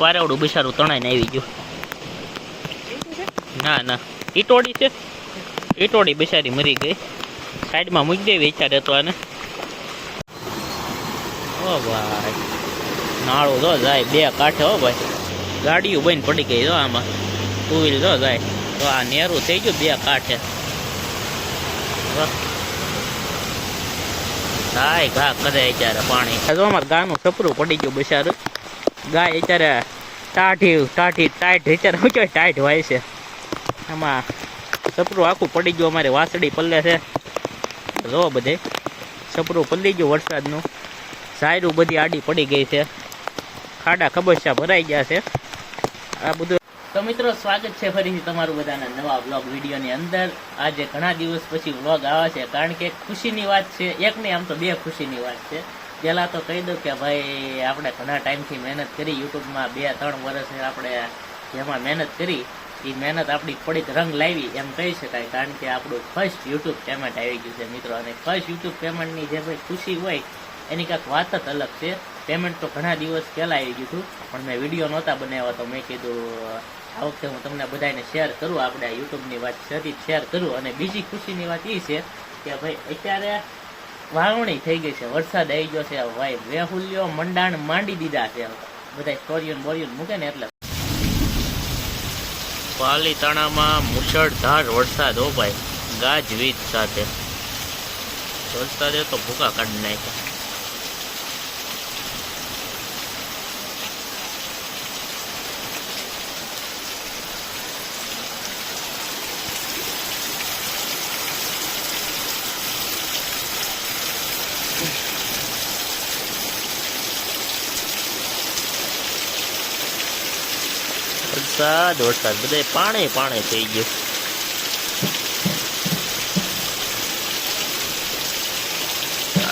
પારેવડું તણાઈ તણાઈને આવી ગયું. ના ના. ઈટોડી છે. ઈટોડી બિસારી મરી ગઈ. સાઈડમાં મૂકી દે વિચારે તો આને. ઓ ભાઈ. નાળું જો જાય, બે કાંઠે હો ભાઈ. ગાડીઓ બંધ પડી ગઈ જો આમાં. ટુ વ્હીલ જો જાય. તો આ નેરું થઈ ગયું બે કાંઠે. વાહ. ઘા કરે અત્યારે પાણી. જો અમારે ગાનું સપરું પડી ગયું બિચારું ગાય અત્યારે ટાઢી ટાઢી ટાઈટ અત્યારે શું કહેવાય ટાઈટ હોય છે. એમાં સપરું આખું પડી ગયું, અમારે વાસળી પલ્લે છે. જો બધે સપરું પલ્લી ગયું વરસાદનું. સાયરું બધી આડી પડી ગઈ છે. ખાડા ખબરશા ભરાઈ ગયા છે. આ બધું તો મિત્રો, સ્વાગત છે ફરીથી તમારું બધાના નવા વ્લોગ વિડીયોની અંદર. આજે ઘણા દિવસ પછી વ્લોગ આવે છે, કારણ કે ખુશીની વાત છે. એક નહીં, આમ તો બે ખુશીની વાત છે. પહેલાં તો કહી દઉં કે ભાઈ, આપણે ઘણા ટાઈમથી મહેનત કરી, યુટ્યુબમાં બે, ત્રણ વર્ષ આપણે જેમાં મહેનત કરી એ મહેનત આપણી થોડીક રંગ લાવી, એમ કહી શકાય. કારણ કે આપણું ફર્સ્ટ યુટ્યુબ પેમેન્ટ આવી ગયું છે મિત્રો. અને ફર્સ્ટ યુટ્યુબ પેમેન્ટની જે ભાઈ ખુશી હોય, એની કાંઈક વાત જ અલગ છે. પેમેન્ટ તો ઘણા દિવસ પહેલાં આવી ગયું હતું, પણ મેં વીડિયો નહોતા બનાવ્યા, તો મેં કીધું, આ વખતે હું તમને બધાને શેર કરું, આપણે યુટ્યુબની વાત સતી શેર કરું. અને બીજી ખુશીની વાત એ છે કે ભાઈ, અત્યારે વાવણી થઈ ગઈ છે. વરસાદ આવી ગયો છે. ભાઈ વેહુલ્યો મંડાણ માંડી દીધા છે. બધા સ્ટોરીઓ બોરીઓ મૂકે ને એટલે. પાલીતાણામાં મુશળધાર વરસાદ, હો ભાઈ. ગાજવીજ સાથે. વરસાદે તો ભૂકા કાઢી નાખ્યા. વરસાદ વરસાદ બધે પાણી પાણી થઈ ગયું.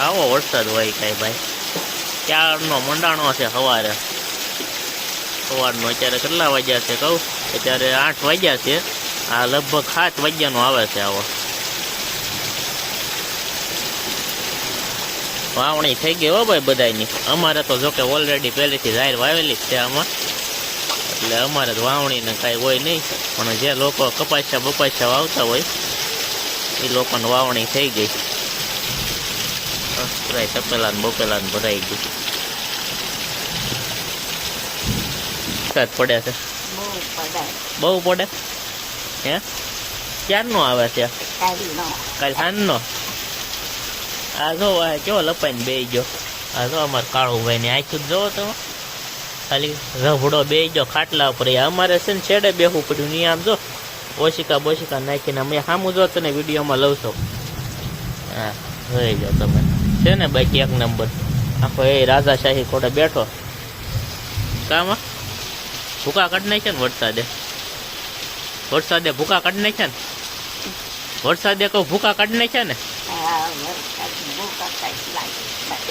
આવો વરસાદ હોય કાંઈ ભાઈ. ક્યારનો મંડાણો છે સવારે? સવારનો અત્યારે કેટલા વાગ્યા છે કહું? અત્યારે આઠ વાગ્યા છે. આ લગભગ સાત વાગ્યાનો આવે છે આવો. વાવણી થઈ ગઈ હો ભાઈ બધાની અમારે તો જોકે ઓલરેડી પહેલેથી જાહેર વાવેલી જ છે આમાં. એટલે અમારે તો વાવણી ને કાંઈ હોય નહીં. પણ જે લોકો કપાસિયા બપાસિયા વાવતા હોય, એ લોકોને વાવણી થઈ ગઈ. ભરાય તપેલા ને બપેલા ને ભરાઈ ગયું. વરસાદ પડે છે? બહુ પડે. હે? ક્યારનો આવે છે કાલ સાંજનો? આ જો આ કેવો લપાઈને બે ગયો? આ જો અમારે કાળુભાઈ ની આખું જોવો તમે. ખાલી રભડો બે જો ખાટલા ઉપર. અમારે છે ને છેડે બેહવું પડ્યું નહીં આમ જો. ઓશિકા બોશિકા નાખીને અમે સામું જો તને વિડીયોમાં લઉં છો. હા જોઈ જાઓ તમે. છે ને બાકી એક નંબર. આખો એ રાજાશાહી કોટે બેઠો. કામાં? ભૂકા કાઢી નાખ્યા ને વરસાદે? વરસાદે ભૂકા કાઢી નાખ્યા ને? વરસાદે કહું ભૂકા કાઢી નાખ્યા ને?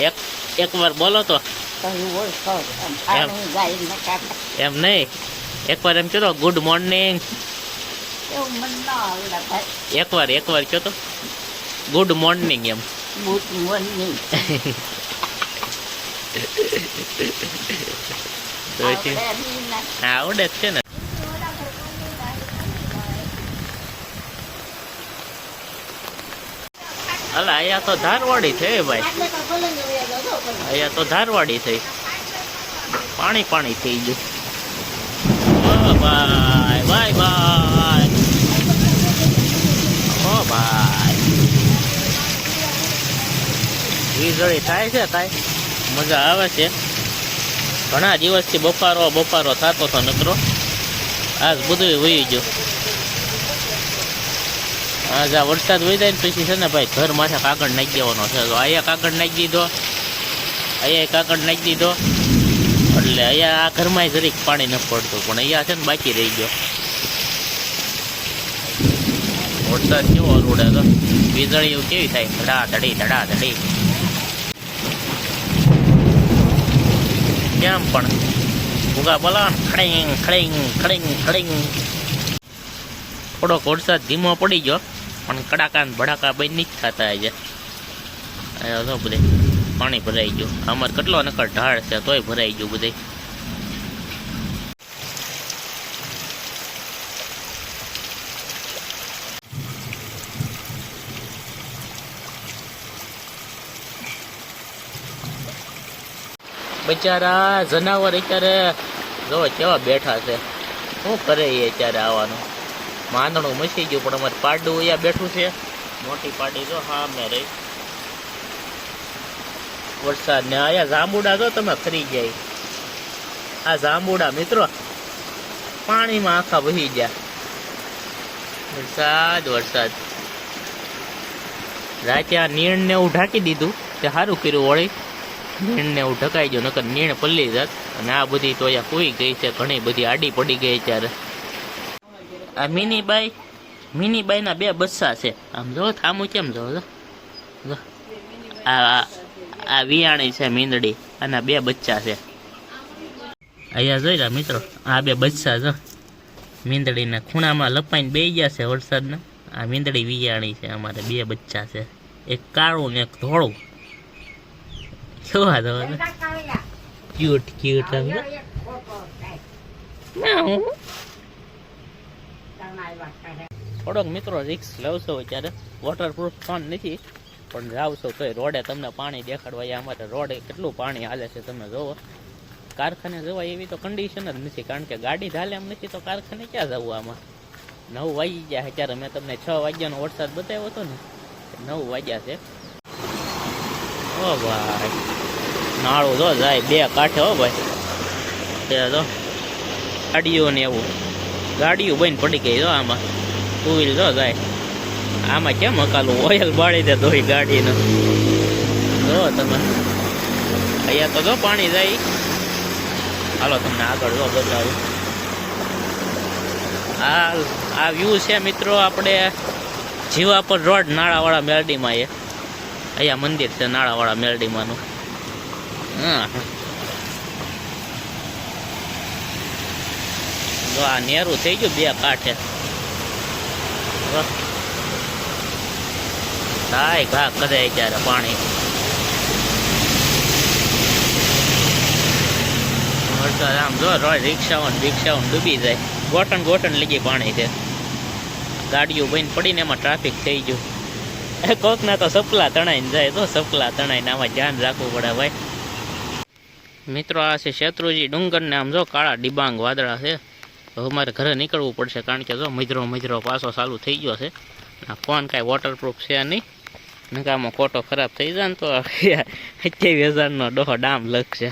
એક એક વાર બોલો તો. એમ પાણી જાય ને કાઢે એમ નહીં એક વાર એમ કહેતો ગુડ મોર્નિંગ એવું મન ન આવડે ભાઈ એક વાર એક વાર કહો તો ગુડ મોર્નિંગ એમ બૂટ મોની તો પછી આવડે નહીં ને હા આવડે જ છે ને અલા અહીંયા તો ધારવાડી થઈ ભાઈ અહીંયા તો ધારવાડી થઈ. પાણી પાણી થઈ ગયું. ભાઈ બાય ભાઈ. ઓ ભાઈ. વીજળી થાય છે કાંઈ? મજા આવે છે. ઘણા દિવસથી બફારો બફારો થતો હતો નકરો. આજ બધું વહી ગયો. આજ આ વરસાદ વહી જાય ને પછી છે ને ભાઈ ઘર માથે કાગળ નાખી દેવાનો છે. તો અહીંયા કાગળ નાખી દીધો અહીંયા કાકડ નાખી દીધો. એટલે અહીંયા આ ઘરમાં જરીક પાણી ન પડતું, પણ અહીંયા છે ને બાકી રહી ગયો. વરસાદ કેવો રોડે તો. વીજળી કેવી થાય? ધડા, ધડી ધડા, ધડી. કેમ પણ? ભૂગા બોલા ખડીંગ ખડીંગ ખડીંગ ખડીંગ. થોડોક વરસાદ ધીમો પડી ગયો, પણ કડાકા ને ભડાકા બંધ જ થતા આજે બધે. પાણી ભરાઈ ગયું. અમારે કેટલો નકર ઢાળ છે, તોય ભરાઈ ગયું બધે. બચારા જનાવર અત્યારે જો કેવા બેઠા છે. શું કરે એ અત્યારે આવવાનું? માંદણું મસી ગયું, પણ અમારે પાડું અહીંયા બેઠું છે. મોટી પાડી જો હા મેં રહી. વરસાદ ને અહીંયા જાંબુડા જો તમે ખરી જાય આ જાંબુડા મિત્રો પાણીમાં આખા વહી ગયા. વરસાદ વરસાદ. રાતે આ નીણ ને એવું ઢાંકી દીધું તે સારું કર્યું વળી. નીણ ને એવું ઢકાઈ ગયું, નકર નીણ પલ્લી જાત. અને આ બધી તો અહીંયા કોઈ ગઈ છે, ઘણી બધી આડી પડી ગઈ ત્યારે આ મિનીબાઈ, મિનીબાઈના બે બસ્સા છે. આમ જો, થામું કેમ. જો. આ આ- વિયાણી છે, મીંદડી અને બે બચ્ચા છે. અહીંયા જોઈ રહ્યા મિત્રો, આ બે બચ્ચા જો. મીંદડીના ખૂણામાં લપાઈને બે ગયા છે વરસાદના. આ મીંદડી વિયાણી છે, અમારે બે બચ્ચા છે. એક કાળું ને એક ધોળું. કેવા તો ક્યુટ ક્યુટ થોડોક મિત્રો રિક્સ લવશો અત્યારે. વોટરપ્રૂફ ફોન નથી. પણ જાવશો તોય રોડે તમને પાણી દેખાડવા અમારે રોડે કેટલું પાણી હાલે છે તમે જોવો. કારખાને જવાય એવી તો કન્ડિશન જ નથી, કારણ કે ગાડી ચાલે એમ નથી તો કારખાને ક્યાં જવું આમાં? નવ વાગી ગયા ત્યારે મેં તમને છ વાગ્યાનો વરસાદ બતાવ્યો હતો ને, નવ વાગ્યા છે. ઓ ભાઈ, નાળું જો જાય બે કાંઠે હો ભાઈ. તે તો ગાડીઓ ને એવું. ગાડીઓ બંધ પડી ગઈ જો આમાં. ટુ વ્હીલ જો જાય. આમાં કેમ હકાલું? ઓઇલ બાળી દે તો ગાડીનો. જો તમે. અહીંયા તો જો પાણી જાય. હાલો, તમને આગળ જો બતાવું. આ આ વ્યૂ છે મિત્રો આપણે જીવાપર રોડ નાળાવાળા મેરડીમાં એ. અહીંયા મંદિર છે નાળાવાળા મેરડીમાંનું. હા જો આ નેરું થઈ ગયું બે કાંઠે. થાય ઘા કરે ત્યારે પાણી. વરસાદ આમ જો રોય રિક્ષાઓ રિક્ષાઓ ડૂબી જાય. ગોટન ગોટન લગી પાણી છે. ગાડીઓ બહીને પડીને એમાં ટ્રાફિક થઈ ગયું. એ કોક ના તો સપલા તણાઈને જાય, તો સપલા તણાઈને આમાં ધ્યાન રાખવું પડે ભાઈ. મિત્રો, આ છે શેત્રુજી ડુંગર ને આમ જો કાળા ડિબાંગ વાદળા છે. હવે મારે ઘરે નીકળવું પડશે, કારણ કે જો મજરો મજરો પાછો ચાલુ થઈ ગયો છે. આ ફોન કાંઈ વોટરપ્રૂફ છે નહીં? નકામાં કોટો ખરાબ થઈ જાય ને તો અઠ્યાવીસ હજારનો ડોહો ડામ લખશે.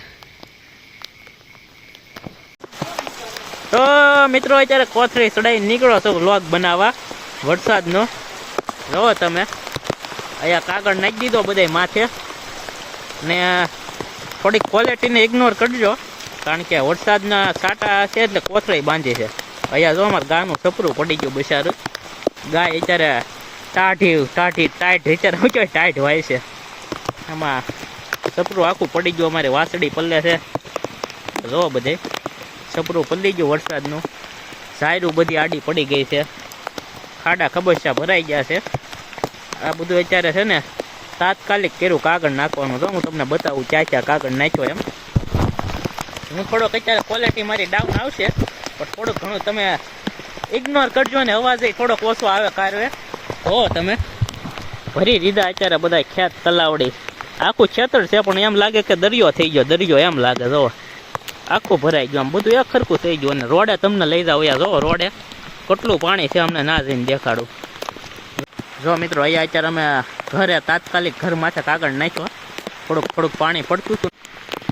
તો મિત્રો, અત્યારે કોથળી ચડાઈ નીકળો છો લોક બનાવવા, વરસાદનો. જોવો તમે, અહીંયા કાગળ નાખી દીધો બધાય માથે. ને થોડીક ક્વોલિટીને ઇગ્નોર કરજો, કારણ કે વરસાદના સાટા છે એટલે કોથળી બાંધી છે. અહીંયા જો અમારે ગાનું સપરું પડી ગયું બિચારું. ગાય અત્યારે ટાઢી ટાઢી ટાઈટ અત્યારે શું કહેવાય ટાઈટ હોય છે. એમાં સપરું આખું પડી ગયું, અમારી વાસળી પલ્લે છે. જો બધે, સપરું પલ્લી ગયું વરસાદનું. સાયરું બધી આડી પડી ગઈ છે. ખાડા ખબસ્યા ભરાઈ ગયા છે. આ બધું અત્યારે છે ને, તાત્કાલિક કર્યું કાગળ નાખવાનું. તો હું તમને બતાવું ક્યાં ક્યાં કાગળ નાખ્યો એમ. હું થોડોક અત્યારે ક્વોલિટી મારી ડાઉન આવશે, પણ થોડુંક ઘણું તમે ઇગ્નોર કરજો ને, અવાજ થોડોક ઓછો આવે કારવે હો, તમે? ભરી દીધા અત્યારે બધા ખેત તલાવડી. આખું ખેતર છે, પણ એમ લાગે કે દરિયો થઈ ગયો, દરિયો એમ લાગે, જો. આખું ભરાઈ ગયું, આમ બધું એક ખરખું થઈ ગયું. અને રોડે તમને લઈ જાવ જો, રોડે. કેટલું પાણી છે અમને, ના જઈને દેખાડું. જો મિત્રો, અહીંયા અત્યારે અમે ઘરે તાત્કાલિક ઘર માથે કાગળ નાખ્યો. થોડુંક થોડુંક પાણી પડતું હતું.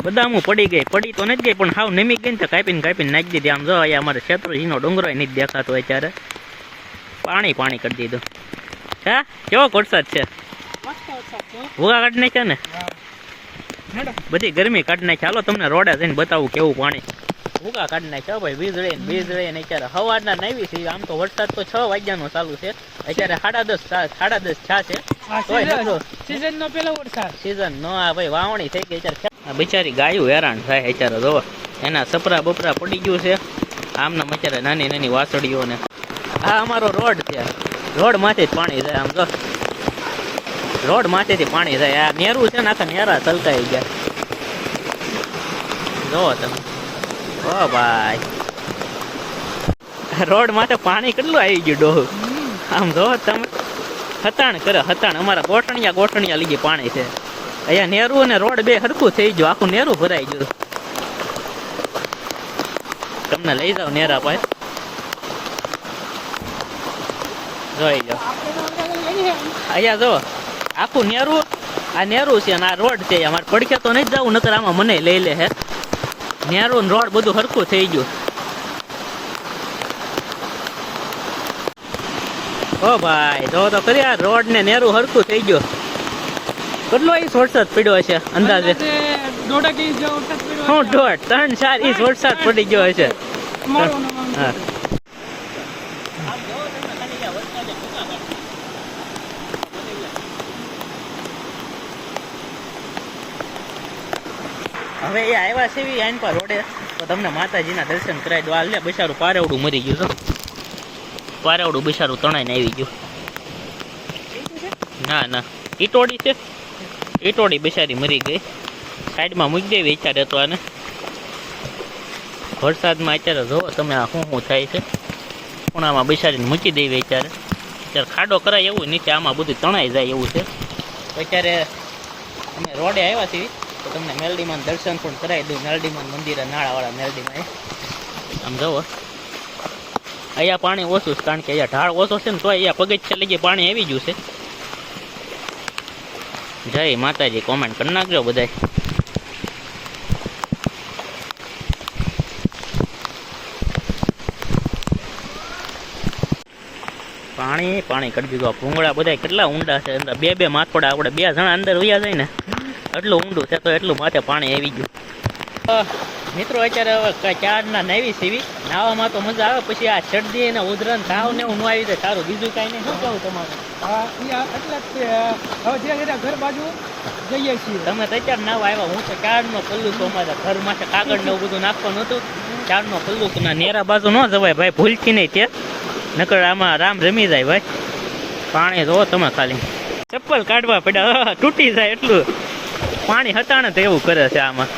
બદામું પડી ગઈ, પડી તો નથી ગઈ, પણ હાવ નમી ગઈ ને તો કાપીને કાપીને નાખી દીધી. આમ જો, અહીંયા અમારે શેત્રુજીનો ડુંગરો નથી દેખાતો અત્યારે. પાણી પાણી કરી દીધું. હા? કેવો વરસાદ છે? ભૂગા કાઢી નાખ્યા ને? બધી ગરમી કાઢી નાખી. હાલો તમને રોડે જઈને બતાવું કેવું પાણી. ભૂગા કાઢી નાખ્યા ભાઈ વીજળી ને વીજળી ને અત્યારે હવાના નાવી છે. આમ તો વરસાદ તો છ વાગ્યાનો ચાલુ છે. અત્યારે સાડા દસ સાડા દસ છા. છે સીઝન નો પેલો વરસાદ. સીઝન નો આ ભાઈ વાવણી થઈ ગઈ અત્યારે. બિચારી ગાયું હેરાન થાય અત્યારે જો એના સપરા બપરા પડી ગયું છે. આમના અત્યારે નાની નાની વાસળીઓ ને આ અમારો રોડ છે. રોડમાંથી જ પાણી જાય, આમ જો. રોડમાંથી પાણી જાય. આ નેરું છે ને, આખા નેરા તલકાઈ ગયા. જોવો તમે. ઓ ભાઈ. રોડ માથે પાણી કેટલું આવી ગયું, ડોહ? આમ જો તમે. હતાણ કરે, હતાણ. અમારા ગોઠણિયા ગોઠણિયા લીધી પાણી છે. અહીંયા નેરું અને રોડ બે હરખું થઈ ગયું. આખું નેરું ભરાઈ ગયું. તમને લઈ જાઓ નેરા પાસે જોઈ લો. અહીંયા જો આખું નેરું આ નેરું છે અને આ રોડ છે. અમારે પડખે તો નહીં જવું નકર આમાં મને લઈ લે હે. નેરું રોડ બધું હરખું થઈ ગયું. ઓ ભાઈ જો તો કરી આ રોડ ને નેરું હરખું થઈ ગયું. કેટલો ઈસ વરસાદ પડ્યો હશે અંદાજે. દોઢ ત્રણ ચાર ઈસ વરસાદ પડી ગયો હશે. હા. હવે એ આવ્યા છે એવી આઈન પર રોડે. તો તમને માતાજીના દર્શન કરાવી દો. આ લે પારેવડું મરી ગયું છે. પારેવડું બિચારું તણાઈને આવી ગયું. ના ના. ઈટોડી છે. ઈટોડી બિચારી મરી ગઈ. સાઈડમાં મૂકી દેવી વિચારે તો આને. વરસાદમાં અત્યારે જોવો તમે આ શું શું થાય છે. ખૂણામાં બિચારીને મૂકી દેવી અત્યારે અત્યારે ખાડો કરાય એવું નીચે આમાં બધું તણાઈ જાય એવું છે. અત્યારે અમે રોડે આવ્યા છીએ. તો તમને મેલડીમાં દર્શન પણ કરાવી દઉં. મેલડીમાં મંદિરે નાળાવાળા મેલડીમાં. આમ જોવો. અહીંયા પાણી ઓછું છે, કારણ કે અહીંયા ઢાળ ઓછો છે ને તો અહીંયા પગથિયા લગી પાણી આવી ગયું છે. જય માતાજી કોમેન્ટ કરી નાખજો બધા પાણી પાણી કરી દીધું. ભૂંગળા બધા કેટલા ઊંડા છે. બે બે માથોડા આપણે બે જણા અંદર ઉયા જાય ને. એટલું ઊંડું છે તો એટલું માથે પાણી આવી ગયું. મિત્રો અત્યારે હવે ચાર ચારના નાવી સીવી. નાવામાં તો મજા આવે પછી આ શરદી ને ઉધરન તાવ ને ન આવી જાય સારું. બીજું કાંઈ નહીં. શું કહું તમારું? હા, એટલે જ છે. હવે ઘર બાજુ જઈએ છીએ. તમે તો અત્યારે નાવા આવ્યા. હું તો ચારનો પલ્લું છું અમારા ઘર માટે કાગળ ને એવું બધું નાખવાનું હતું. ચારનો પલ્લું છું નેરા બાજુ ન જવાય ભાઈ. ભૂલથી નહીં તે. નકર આમાં રામ રમી જાય ભાઈ. પાણી જો તમે ખાલી. ચપ્પલ કાઢવા પડ્યા. તૂટી જાય એટલું. પાણી હટાણે તો એવું કરે છે આમાં.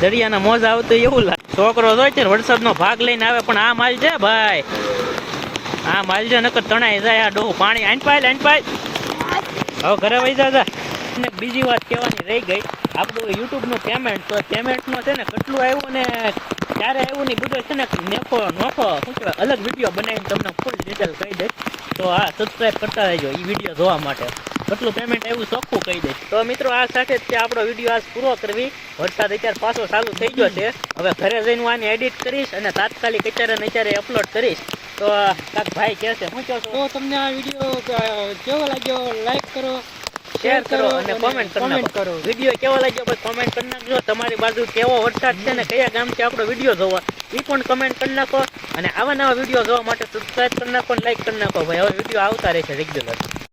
દરિયાના મોજા આવતું એવું લાગે. છોકરો જોઈ છે ને વરસાદનો ભાગ લઈને આવે, પણ આ માલ છે ભાઈ. આ માલ છે, નકર તણાઈ જાય, આ ડોહું પાણી આંટપાય આંટપાય હવે ઘરે વહી દાદા ને બીજી વાત કહેવાની રહી ગઈ. આપણું યુટ્યુબનું પેમેન્ટ તો પેમેન્ટનો છે ને કેટલું આવ્યું ને ક્યારે આવ્યું ને બધું છે ને નેખો, નોખો, શું કહેવાય, અલગ વીડિયો બનાવીને તમને ફૂલ ડિટેલ કહી દઈશ. તો હા સબસ્ક્રાઈબ કરતા રહેજો એ વીડિયો જોવા માટે. કેટલું પેમેન્ટ આવ્યું ચોખ્ખું કહી દઈશ. તો મિત્રો, આ સાથે જ આપણો વીડિયો આજ પૂરો કરવી. વરસાદ અત્યારે પાછો ચાલુ થઈ ગયો છે. હવે ઘરે જઈને હું આને એડિટ કરીશ અને તાત્કાલિક અત્યારે ને અત્યારે અપલોડ કરીશ. તો કાક ભાઈ કે છે હું કહો તો તમને આ વિડિયો કેવો લાગ્યો? લાઈક કરો શેર કરો અને કોમેન્ટ કરી વિડિયો કેવો લાગ્યો બસ કોમેન્ટ કરી નાખજો. તમારી બાજુ કેવો વરસાદ છે ને કયા ગામથી આપણો વીડિયો જોવા. એ પણ કમેન્ટ કરી નાખો અને આવા નવા વીડિયો જોવા માટે સબસ્ક્રાઈબ કરી નાખો અને લાઈક કરી નાખો. ભાઈ હવે વીડિયો આવતા રહેશે રેગ્યુલર